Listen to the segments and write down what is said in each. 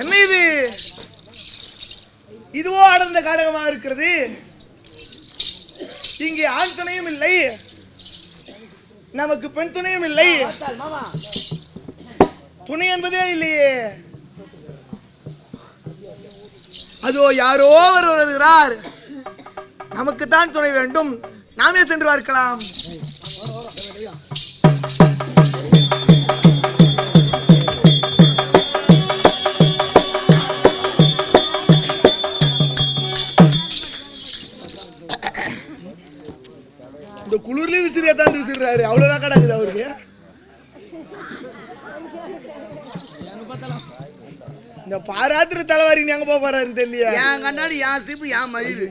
என்ன இது? இதுவோ அடர்ந்த காடகமாக இருக்கிறது? இங்கே ஆண் துணையும் இல்லை. நமக்கு பெண் துணையும் இல்லை. மாமா துணை என்பதே இல்லையே. அதோ யாரோ ஒருவர் வருகிறார். நமக்குத்தான் துணை வேண்டும். நாமே சென்று பார்க்கலாம். போறாருன்னு தெரியல என் கண்ணாடி என் சீப்பு என் மயிறு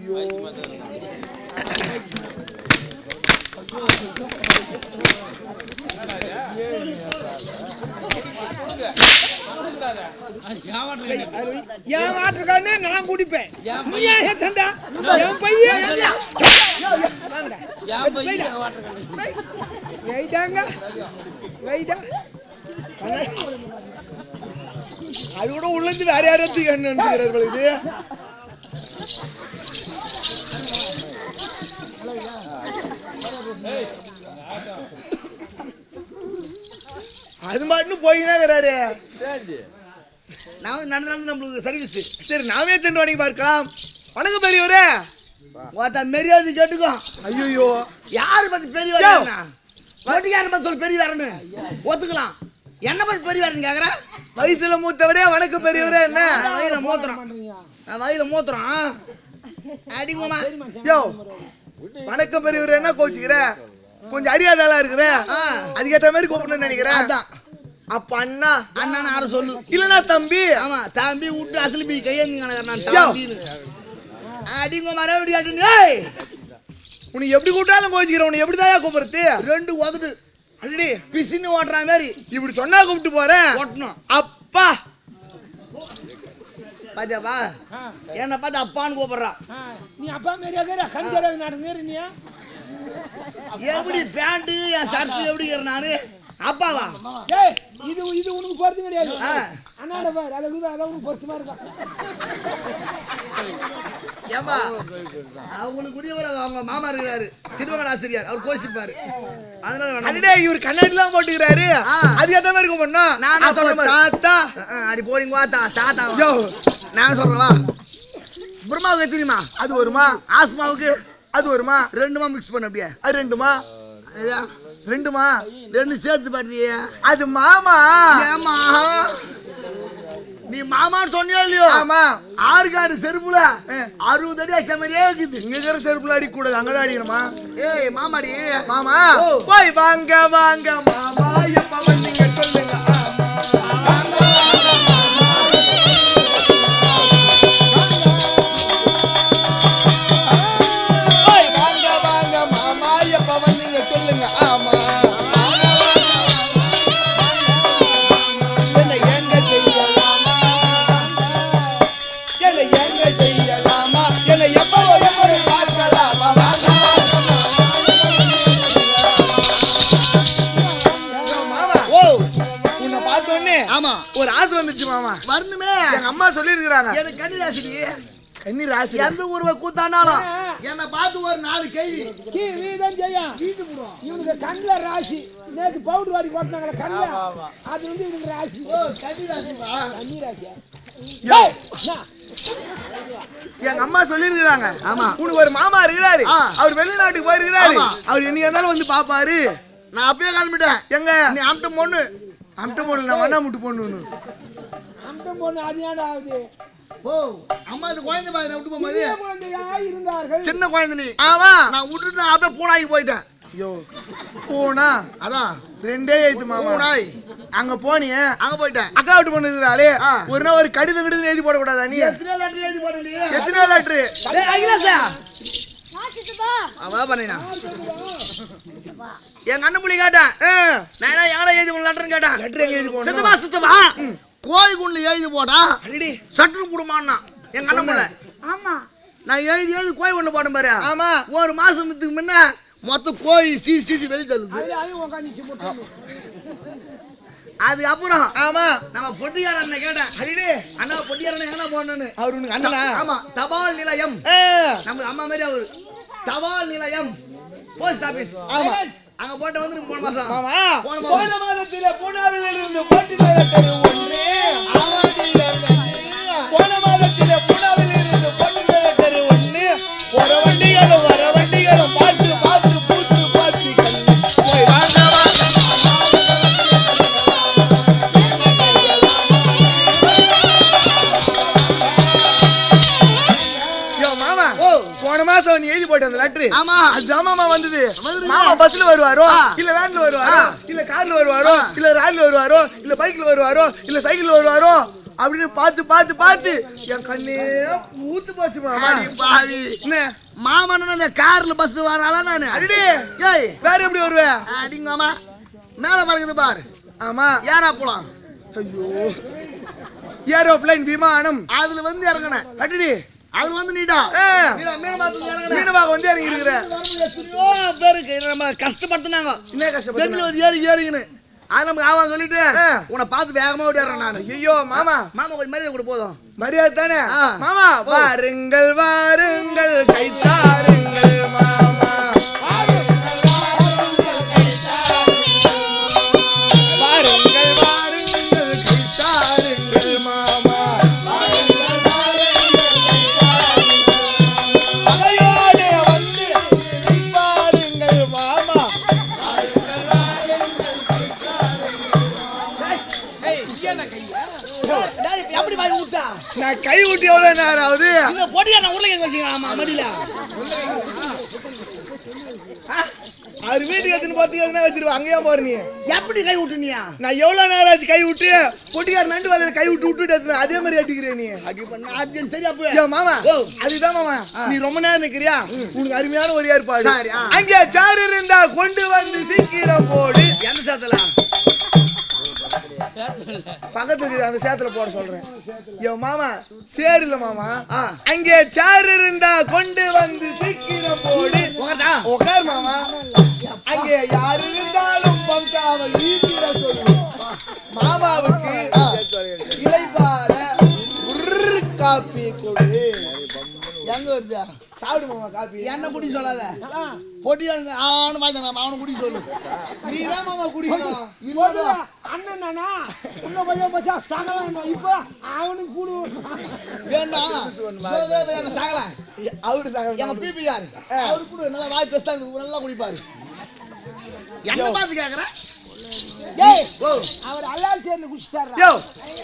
என் வாட்டர் நான் குடிப்பேன். ஏத்தண்டா? என் பையன். வாங்கடா. வெயிட்டாங்க. வெயிட்டா. அது கூட உள்ளது வேற யாரும் தூக்கி இது. அது மட்டும் போயினா இருக்கிறாரு? நான் நடந்து நடந்து நம்மளுக்கு சர்வீஸ் சரி நாமே சென்று வணங்கி பார்க்கலாம். வணக்கம் பெரியவரே. ஒருத்த மெரியாதை கேட்டுக்கோ. ஐயோ யாரு பத்தி பெரிய யோ. ஓட்டுக்காரன் பத்தி சொல்லு பெரிய வரன்னு ஒத்துக்கலாம். என்ன பத்தி பெரிய வரன்னு கேக்குற? வயசுல மூத்தவரே வணக்கம் பெரியவரே என்ன? வயில மூத்துறோம் நான் வயில மூத்துறோம் அடிங்கம்மா யோ. வணக்கம் பெரியவரே என்ன கோச்சுக்கிற? கொஞ்சம் அறியாதாளா இருக்கிற. அதுக்கேற்ற மாதிரி கூப்பிடணும்னு நினைக்கிறேன் அதான். அப்ப அண்ணா அண்ணன் யாரும் சொல்லு. இல்லனா தம்பி. ஆமா தம்பி விட்டு அசல் பி கையேந்தி கணக்கு நான். தம்பின்னு. அடிங்க மறுபடியும் அடிங்க ஏய்! உனக்கு எப்படி கூப்பிட்டாலும் கோச்சிக்கிற? உனக்கு எப்படி தான் கூப்பிடுறது? ரெண்டு உதடு. அடி பிசின்னு ஓட்டுற மாதிரி. இப்படி சொன்னா கூப்பிட்டு போறேன். ஓட்டணும். அப்பா. பாத்தியாப்பா என்ன பார்த்து அப்பான்னு கூப்பிடுறான். நீ அப்பா மாரியா தெரியாது நடந்துரு நீ? எப்படி பேண்ட் என் ஷர்ட் எப்படி இருக்கிற நானு? அப்பாவா ஏய் இது இது உனக்கு பொறுத்து கிடையாது. ஆ. அண்ணாட பாரு அதை இது அதை உனக்கு பொறுத்துமா இருக்கும். ஏமா அவங்களுக்கு உரியவர் அவங்க மாமா இருக்கிறாரு. திருமங்கல ஆசிரியர் அவர் கோசிப்பாரு அதனால இவர் கண்ணாடிலாம் போட்டுக்கிறாரு. ஆ. அதுக்கேற்ற மாதிரி கூப்பிடணும் நான் நான் சொல்ற மாதிரி. தாத்தா? அடி போடிங்க வா தாத்தா யோ. நான் சொல்றேன் வா. பிரம்மாவுக்கு தெரியுமா? அது வருமா? ஆஸ்மாவுக்கு அது வருமா? ரெண்டுமா மிக்ஸ் பண்ண அப்படியே. அது ரெண்டுமா? ரெண்டுமா? ரெண்டு சேர்த்து பாட்டியே அது மாமா. ஏமா நீ மாமான்னு சொன்னியோ இல்லையோ? ஆமா. ஆறுகாடு செருப்புல அறுபது அடி அடிச்ச மாதிரியே இருக்குது. இங்க இருக்கிற செருப்புல அடிக்க கூடாது. அங்கதான் அடிக்கணுமா? ஏய் மாமாடி. மாமா. போய் வாங்க வாங்க மாமா. ஆமா. ஒரு ஆசை வந்துச்சு மாமா. வரணுமே. எங்க அம்மா சொல்லியிருக்கிறாங்க. எனக்கு கண்ணி ராசிடி கண்ணி ராசி எந்த ஊர்வ கூத்தாண்டாலும் என்னை பார்த்து ஒரு நாலு கேள்வி. கீ வீதம் செய்யும் வீது போடுவோம் இவனுக்கு கண்ணில் ராசி. நேற்று பவுடர் வாடி போட்டாங்களே கண்ணில் அது வந்து இவனுக்கு ராசி. ஓ கண்ணி ராசிப்பா கண்ணி ராசியா? எங்க அம்மா சொல்லியிருக்கிறாங்க. ஆமா. உனக்கு ஒரு மாமா இருக்கிறாரு. அவர் வெளிநாட்டுக்கு போயிருக்கிறாரு. அவர் என்னைக்கு இருந்தாலும் வந்து பாப்பாரு. நான் அப்பயே கிளம்பிட்டேன். எங்க? நீ அம்ட்ட பொண்ணு. அம்ட்ட போடல நான் வண்ணா முட்டு பொண்ணு அம்டம் பொண்ணு அது ஏன்டா ஆகுது? ஓ அம்மா இது குழந்தை பாரு விட்டு போகும்போது? இருந்தார்கள்? சின்ன குழந்தை நீ ஆமா நான் விட்டுட்டு நான் அப்படியே பூனாகி போயிட்டேன். ஐயோ. போனா? அதான் ரெண்டே எழுத்து மாமா. பூனாய். அங்க போனியே. அங்க போயிட்டேன். அக்கா விட்டு பொண்ணு இருக்கிறாளே ஆ. ஒரு நாள் ஒரு கடிதம் விடுதல் எழுதி போடக்கூடாதா நீ? எத்தனை லெட்டர் எழுதி நீ? எத்தனை லெட்ரு டேய் அகிலாசா அவ பண்ணினா. எங்க அண்ணன் புள்ளி கேட்டேன். நான் என்ன எங்கடா எழுதி லெட்டர்னு கேட்டேன். லெட்டர் எங்க எழுதி போடணும்? சித்தமா சித்தமா? கோயிக்குள்ள எழுதி போட்டா சட்டுன்னு போடுமான்னா எங்க அண்ணன் புள்ள. ஆமா. நான் எழுதி எழுதி கோயில் ஒண்ணு போட்டேன் பாரு. ஆமா. ஒரு மாசத்துக்கு முன்ன மொத்தம் கோழி சீசி சீசி வெளியே தள்ளுது. அதுக்கப்புறம் ஆமா. நம்ம பொட்டியார் அண்ணன் கேட்டேன். அடிடே. அண்ணா பொட்டியார் அண்ணன் எங்க போனோன்னு அவர் உனக்கு அண்ணனா? ஆமா தபால் நிலையம். நம்ம அம்மா மாதிரி அவரு. தபால் நிலையம். போஸ்ட் ஆபீஸ் ஆமா. அங்க போட்டு வந்து போன மாசம். மாமா. போன மாதத்திலே பூனாவில் இருந்து போட்டி நகர் ஒன்று போன மாதத்திலே பூனாவில் இருந்து போட்டி நகர் ஒன்று. வர வண்டிகளும் வர வண்டிகளும் பார்த்து பார்த்து பூத்து பார்த்து கண்ணு போய் வாங்க வாங்க யோ மாமா. ஓ. போன மாசம் நீ எழுதி போட்ட அந்த லெட்டர்? ஆமா. அதுதான் மாமா. வந்துருங்க. மாமா பஸ்ல வருவாரோ. இல்ல வேன்ல வருவாரோ. இல்ல கார்ல வருவாரோ? இல்ல ராலில வருவாரோ? இல்ல பைக்ல வருவாரோ? இல்ல சைக்கிள்ல வருவாரோ? அப்படின்னு பார்த்து பார்த்து பார்த்து என் கண்ணே ஊத்து போச்சு மாமா. பாவி. என்ன? மாமன் அந்த கார்ல பஸ் வராளா நானு? அடிடே. ஏய். வேற எப்படி வருவ? அடிங்க மாமா. மேல பறக்குது பாரு. ஆமா. ஏறா போலாம்? ஐயோ. ஏரோப்ளைன் விமானம். அதுல வந்து இறங்கினேன். அடிடி. அதுல வந்து நீடா. மீனவாக வந்து இறங்கி இருக்கிற. எத்தனையோ பேருக்கு நம்ம கஷ்டப்படுத்தினாங்க. என்ன கஷ்டப்பட்டு பெண்கள் வந்து ஏறி ஏறிங்கன்னு அது நமக்கு ஆவான்னு சொல்லிட்டு. உன்னை பார்த்து வேகமா ஓடிடுறேன் நான். ஐயோ மாமா. மாமா கொஞ்சம் மரியாதை கூட போதும். மரியாதை தானே. மாமா வாருங்கள் வாருங்கள் கைத்தாருங்கள் விட்டு எவ்வளவு நேரம் ஆகுது இந்த பொடியா நான் உருளைங்க வச்சுக்கலாம் ஆமா மடியில. அவர் வீட்டுக்கு எடுத்துன்னு பார்த்து எதுனா வச்சிருவா அங்கேயே போற நீ. எப்படி கை விட்டுனியா நான் எவ்வளவு நேரம் ஆச்சு கை விட்டு பொட்டிக்கார நண்டு வலையில கை விட்டு விட்டுட்டு. அதே மாதிரி அடிக்கிறேன் நீ? அடி பண்ண அர்ஜென்ட் தெரியா போய். மாமா. அதுதான் மாமா. நீ ரொம்ப நேரம் நிக்கிறியா? உனக்கு அருமையான ஒரு ஏற்பாடு. அங்கே சார் இருந்தா கொண்டு வந்து சீக்கிரம் போடு. எந்த சேர்த்தல இருக்குது அந்த சேத்துல போட சொல்றேன். ஐயோ மாமா சேர் இல்ல மாமா. அங்கே சார் இருந்தா கொண்டு வந்து சீக்கிரம் போடு. உட்கார் மாமா. அங்கே யார் இருந்தாலும் பம்சாவை ஈட்டிட சொல்லு மாமாவுக்கு இலைப்பார காப்பி கொடு. எங்க வருதா? சாப்பிடு மாமா காப்பி. என்ன குடி சொல்லாத? பொடியா ஆனு பாய்ச்சா அவனை குடி சொல்லு. நீ தான் மாமா குடிக்கணும் முதல்ல அண்ணன் நானா? உள்ள போய் பச்சா சகலம் இப்போ அவனுக்கு கூடு. வேண்டாம் சாகலாம் அவரு சாக எங்க பிபி யாரு? அவரு கூட நல்லா வாய் பேசாங்க நல்லா குடிப்பாரு. என்ன பார்த்து கேக்குற? அவர் அல்லால் சேர்ந்து குடிச்சிட்டாரா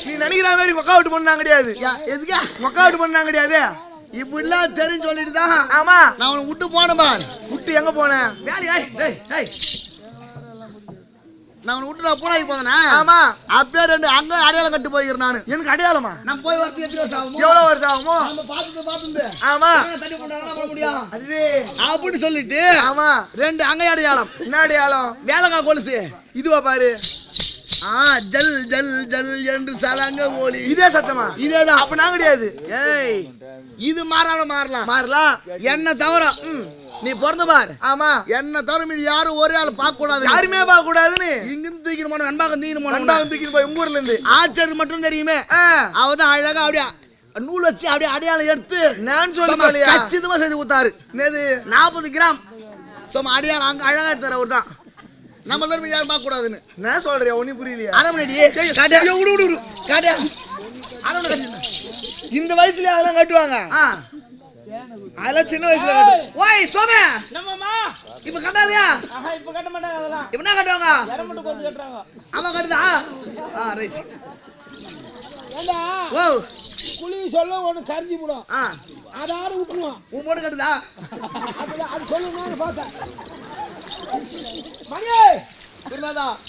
நீ நினைக்கிற மாதிரி ஒர்க் அவுட் பண்ணா கிடையாது எதுக்கா ஒர்க் அவுட் பண்ணா கிடையாது இப்படிலாம் தெரிஞ்சு சொல்லிட்டு தான் ஆமா. நான் உனக்கு விட்டு போனேன் பார். விட்டு எங்க போன? வேலை ஏய் ஏய் ஏய் நான் உன்னை விட்டு நான் பூனாக்கி போதனா ஆமா. அப்பயே ரெண்டு அங்க அடையாளம் கட்டு போயிருக்கேன் நானு. எனக்கு அடையாளமா? நான் போய் வரது எத்தனை வருஷம் ஆகும்? எவ்வளவு வருஷம் ஆகுமோ? நம்ம பார்த்துட்டு பார்த்துட்டு. ஆமா. தண்ணி கொண்டாடலாம் பண்ண முடியும். அடே அப்படின்னு சொல்லிட்டு ஆமா. ரெண்டு அங்க அடையாளம். என்ன அடையாளம்? வேலைக்கா கொலுசு. இதுவா பாரு. ஆ ஜல் ஜல் ஜல் என்று சலங்க ஒலி இதே சத்தமா? இதேதான். அப்ப நான் கிடையாது. ஏய் இது மாறாலும் மாறலாம். மாறலாம் என்ன தவிர நீ பிறந்த பார். ஆமா. என்ன தவிர இது யாரும் ஒரே ஆள் பார்க்க கூடாது யாருமே பார்க்க கூடாதுன்னு இங்கிருந்து தூக்கிட்டு போன நண்பாக தூக்கிட்டு நண்பா போன தூக்கிட்டு போய் உங்க ஊர்ல இருந்து ஆச்சர் மட்டும் தெரியுமே. அவ தான் அழகா அப்படியே நூல் வச்சு அப்படியே அடையாளம் எடுத்து நான் சொல்லி சும்மா போலியா கச்சிதமா செஞ்சு கொடுத்தாரு. என்னது? நாற்பது கிராம். சும்மா அடையாளம் அங்க அழகா எடுத்தாரு அவர் தான் நம்ம தரப்பு யாரும் பார்க்க கூடாதுன்னு நான் சொல்றேன் ஒன்னும் புரியலையா? அரை மணி காட்டியா. விடு விடு விடு. காட்டியா. அரை மணி இந்த வயசுல அதெல்லாம் கட்டுவாங்க. ஆ. அதெல்லாம் சின்ன வயசுல கட்டு. ஓய் சோமே. இப்ப கட்டாதியா? இப்ப கட்ட மாட்டாங்க அதெல்லாம். இப்ப என்ன கட்டுவாங்க? ஆமா கட்டுதா? ஆ ரைட் ஓ குழி சொல்ல ஒன்று கரிஞ்சு போடும். ஆ. அதாட விட்டுருவான். உன் போட்டு கட்டுதா? அது சொல்லணும்னு பார்த்தேன்.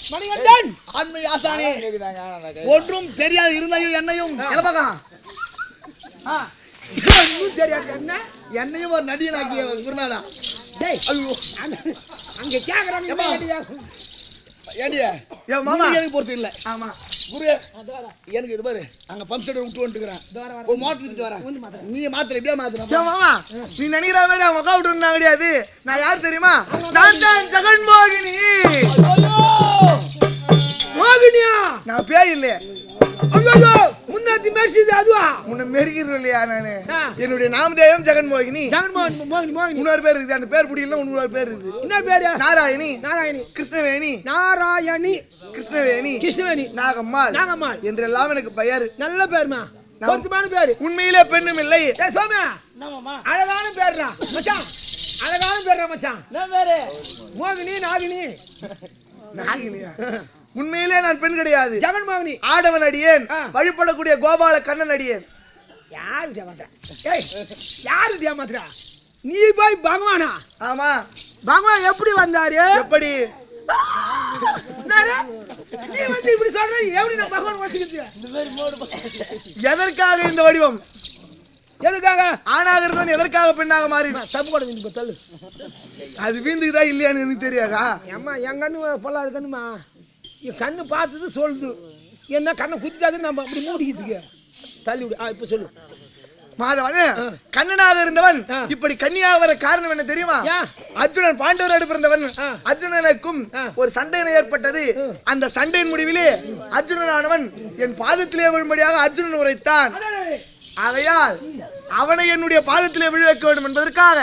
மணிகண்டன் ஆண்மை ஆசானே. ஒன்றும் தெரியாது இருந்தையும் என்னையும். தெரியாது என்ன? என்னையும் ஒரு நடிகன் ஆக்கிய குருநாதா. டேய் ஐயோ. அங்க- கேக்குறாங்க? ஏடியா ஏ மாமா. எனக்கு பொறுத்து இல்ல. ஆமா. குரு எனக்கு இது பாரு அங்க பம்ப் செட் விட்டு வந்துட்டுக்கிறேன் ஒரு மோட்டர் எடுத்துட்டு வரேன். நீ மாத்திர எப்படியா மாத்திர? மாமா நீ நினைக்கிற மாதிரி அவங்க அக்கா விட்டு கிடையாது. நான் யார் தெரியுமா? நான் தான் ஜெகன் மோகினி. மோகினியா? நான் பேய் இல்லையே. ஐயோ! முன்னாடி மெர்சிது அதுவா? உன்னை மெருகிறேன் இல்லையா நானு? ஆ. என்னுடைய நாமதேயம் ஜெகன் மோகினி. ஜெகன்மோகன் மோகினி மோகினி இன்னொரு பேர் இருக்குது. அந்த பேர் பிடிக்கல இன்னொரு பேர் இருக்குது. இன்னொரு பேரு? நாராயணி. நாராயணி. கிருஷ்ணவேணி. நாராயணி. கிருஷ்ணவேணி. கிருஷ்ணவேணி. நாகம்மாள். நாகம்மாள். என்றெல்லாம் எனக்கு பெயர். நல்ல பேருமா? பொருத்தமான பேரு. உண்மையிலே பெண்ணும் இல்லை. ஏ சோமியா அழகான பேருடா மச்சான். அழகான பேருடா மச்சான். என்ன பேரு? மோகினி நாகினி. நாகினியா? உண்மையிலே நான் பெண் கிடையாது. ஜெகன் மோகினி. ஆடவன் அடியேன். வழிபடக்கூடிய கோபால கண்ணன் அடியேன். யாரு ஏமாத்துறா ஏய் யாரு ஏமாத்துறா நீ போய் பகவானா? ஆமா. பகவான் எப்படி வந்தாரு? எப்படி? என்னடா? நீ வந்து இப்படி சொல்ற எப்படி நான் பகவான் வந்துக்கிட்டு எதற்காக இந்த வடிவம்? எதுக்காக? ஆணாக இருந்தவன் எதற்காக பெண்ணாக மாறி தப்பு கூட இந்த தள்ளு. அது வீந்துக்குதா இல்லையான்னு எனக்கு தெரியாதா? அம்மா என் கண்ணு பொல்லாத கண்ணுமா? என் கண்ணு பார்த்தது சொல்லுது. என்ன கண்ணை குத்திட்டாது நம்ம அப்படி மூடிக்கிறதுக்கு தள்ளி விடு. ஆ இப்போ சொல்லு. மாதவன் கண்ணனாக இருந்தவன். இப்படி கன்னியாக வர காரணம் என்ன தெரியுமா? அர்ஜுனன் பாண்டவரோடு பிறந்தவன். அர்ஜுனனுக்கும். ஒரு சண்டை ஏற்பட்டது. அந்த சண்டையின் முடிவிலே அர்ஜுனனானவன் என் பாதத்திலே விழும்படியாக அர்ஜுனன் உரைத்தான். ஆகையால் அவனை என்னுடைய பாதத்திலே விழ வைக்க வேண்டும் என்பதற்காக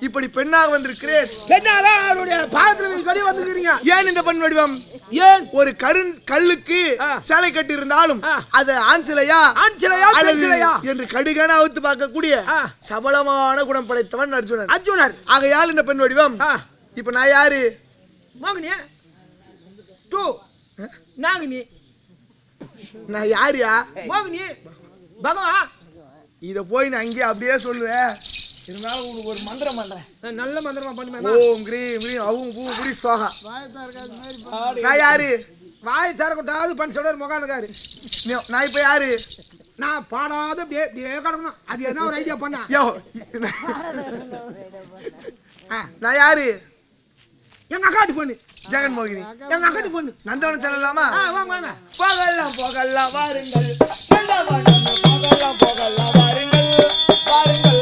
இப்படி பெண்ணாக வந்திருக்கிறேன். பெண்ணாக அவருடைய பாதத்தில் கடி வந்துக்கிறீங்க ஏன் இந்த பெண் வடிவம்? ஏன்? ஒரு கருண் கல்லுக்கு. சேலை கட்டி இருந்தாலும். அது ஆண் சிலையா? ஆண் சிலையா, அல்லது? என்று கடுகன அவுத்து பார்க்கக்கூடிய. சபலமான குணம் படைத்தவன் அர்ஜுனன். அர்ஜுனர். ஆகையால் இந்த பெண் வடிவம். இப்ப நான் யாரு? மோகினி. டூ. நாகினி. நான் யாரியா? மோகினி. பகவான் இத போய் நான் இங்கே அப்படியே சொல்லுவேன். இருந்தாலும் உனக்கு ஒரு மந்திரம் பண்றேன். நான் நல்ல மந்திரமா பண்ணுமே ஓம் கிரீம் கிரீம் அவும் பூ குடி சோகா நான் யாரு? வாய் தரக்கூடாது பண்ண சொல்ற முகானுக்காரு நான் இப்ப யாரு? நான் பாடாத அப்படியே அப்படியே கிடக்கணும் அது என்ன ஒரு ஐடியா பண்ண? யோ நான் யாரு? எங்க அக்காட்டு பொண்ணு. ஜெகன் மோகினி எங்க அக்காட்டு பொண்ணு? நந்தவனம் செல்லலாமா? போகலாம் போகலாம் வாருங்கள். போகலாம் போகலாம் வாருங்கள். வாருங்கள்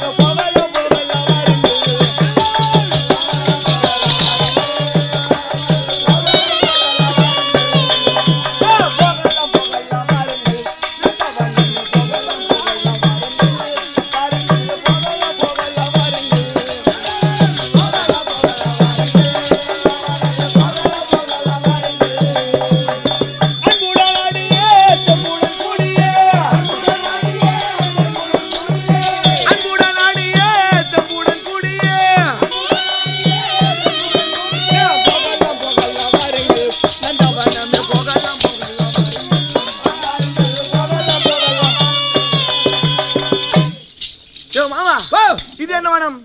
இது என்ன வனம்?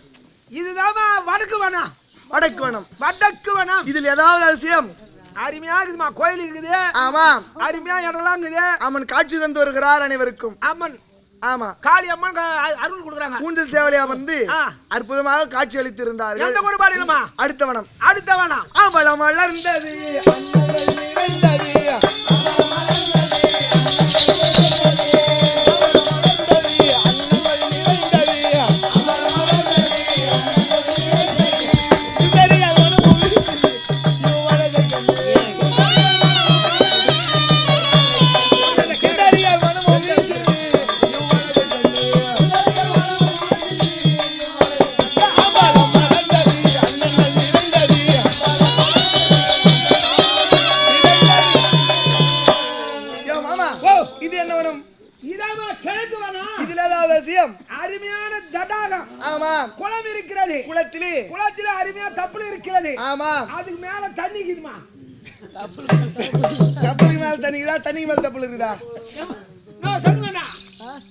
இதுதான் வடக்கு வேணாம் வடக்கு வனம். வடக்கு வேணாம் இதில் ஏதாவது அதிசயம்? அருமையா இருக்குதுமா கோயில் இருக்குது. ஆமாம் அருமையா இடம்லாம் இருக்குது. அவன் காட்சி தந்து வருகிறார் அனைவருக்கும். அம்மன். ஆமா. காளி அம்மன் அருள் கொடுக்குறாங்க. ஊஞ்சல் சேவலையா வந்து. அற்புதமாக காட்சி அளித்திருந்தார்கள். எந்த குறைபாடு இல்லைம்மா அடுத்த வனம். அடுத்த வேணாம் அவளம் வளர்ந்தது. அருமையான தடாகம். ஆமா. குளம் இருக்கிறது. குளத்திலே. குளத்துல அருமையா தப்புல இருக்கிறது. ஆமா. அதுக்கு மேல தண்ணி இருக்குதுமா? தப்புக்கு மேல தண்ணி இருக்குதா? தண்ணிக்கு மேல தப்புல இருக்குதா? நான் சொல்லுவேண்ணா.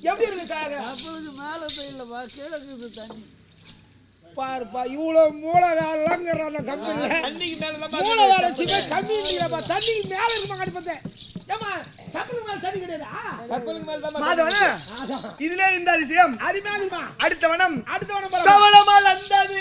எப்படி இருக்கு காக பாருப்பா இவ்வளவு மூலகாரங்கிறான கம்பெனில மூலகார வச்சுமே கம்மி இல்லையாப்பா தண்ணிக்கு மேல இருக்குமா கண்டிப்பா ஏமா கப்பலுக்கு மேல தண்ணி கிடையாதா? கப்பலுக்கு மேல தான் மாதவன இதுல இந்த அதிசயம். அருமையா இருக்குமா அடுத்த வனம். அடுத்த வனம் சவளமல் அந்தது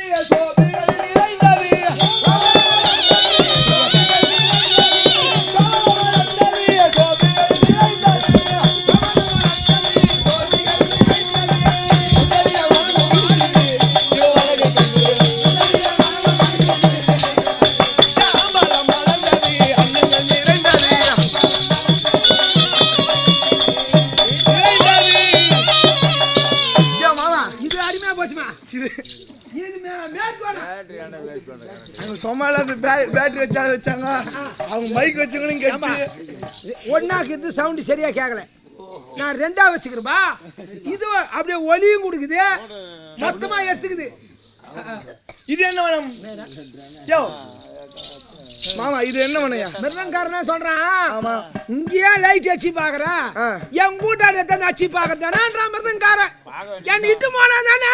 சும்மால அந்த பேட்டரி வச்சால வச்சாங்க. அவங்க மைக் வச்சவங்களும் ஆமா கேட்டு ஒன்னாக்கு இது சவுண்ட் சரியா கேட்கல நான் ரெண்டா வச்சுக்கிறேன்பா. இது அப்படியே ஒலியும் கொடுக்குது. மொத்தமா எடுத்துக்குது. இது என்ன வேணும் யோ. மாமா இது என்ன வேணும்யா மிருதங்காரனா சொல்றான் ஆமா. இங்கேயே லைட் அடிச்சு பாக்குற? ஆ. என் கூட்டாளி எத்தனை அடிச்சு பாக்குறதானா மிருதங்காரன். என் இட்டு போனா தானே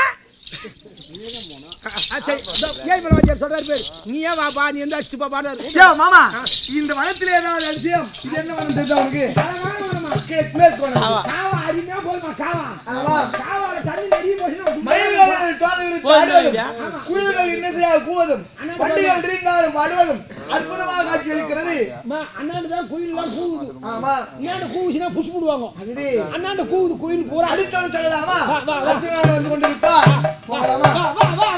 நீ ஏன் வாப்பா? நீ எந்த அடிச்சுட்டு பாப்பாரு யோ மாமா இந்த வனத்துல ஏதாவது அதிசயம்? இது என்ன வனம் தெரியுதா உனக்கு? மயில்கள் குயில்கள் இன்னிசையாக கூவதும், பண்டிகள் ரீங்காரம் அற்புதமாக காட்சியளிக்கிறது. அண்ணாண்டு தான் கோயில்லாம் கூவுது. ஆமா. அண்ணாண்டு கூவுச்சுன்னா புஷ் போடுவாங்க. அண்ணாண்டு கூவுது கோயில் பூரா அடுத்தவன் செல்லலாமா? வந்து கொண்டிருப்பார். போகலாமா? வா வா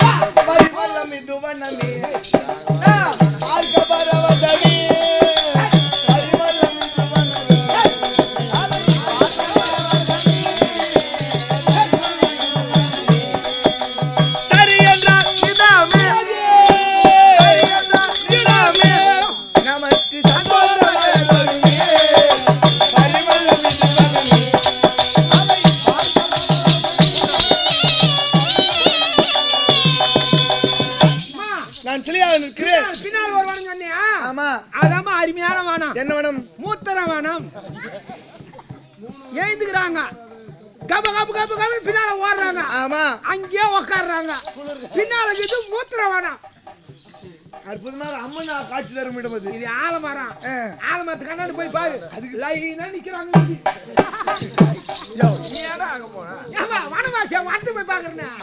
வா கப கப கப கப பின்னால ஓடுறாங்க. ஆமா. அங்கேயே உக்காடுறாங்க பின்னால இது மூத்திர வானம் அற்புதமாக அம்மன் காட்சி தரும் இடம் அது இது ஆலமரம். ஆலமரத்து கண்ணாடி போய் பாரு. லைனா நிக்கிறாங்க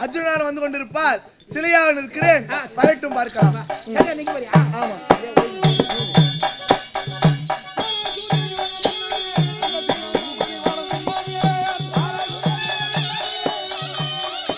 அர்ஜுனன் வந்து கொண்டிருப்பார். சிலையாக நிற்கிறேன். வரட்டும் பார்க்கலாம். ஆமா.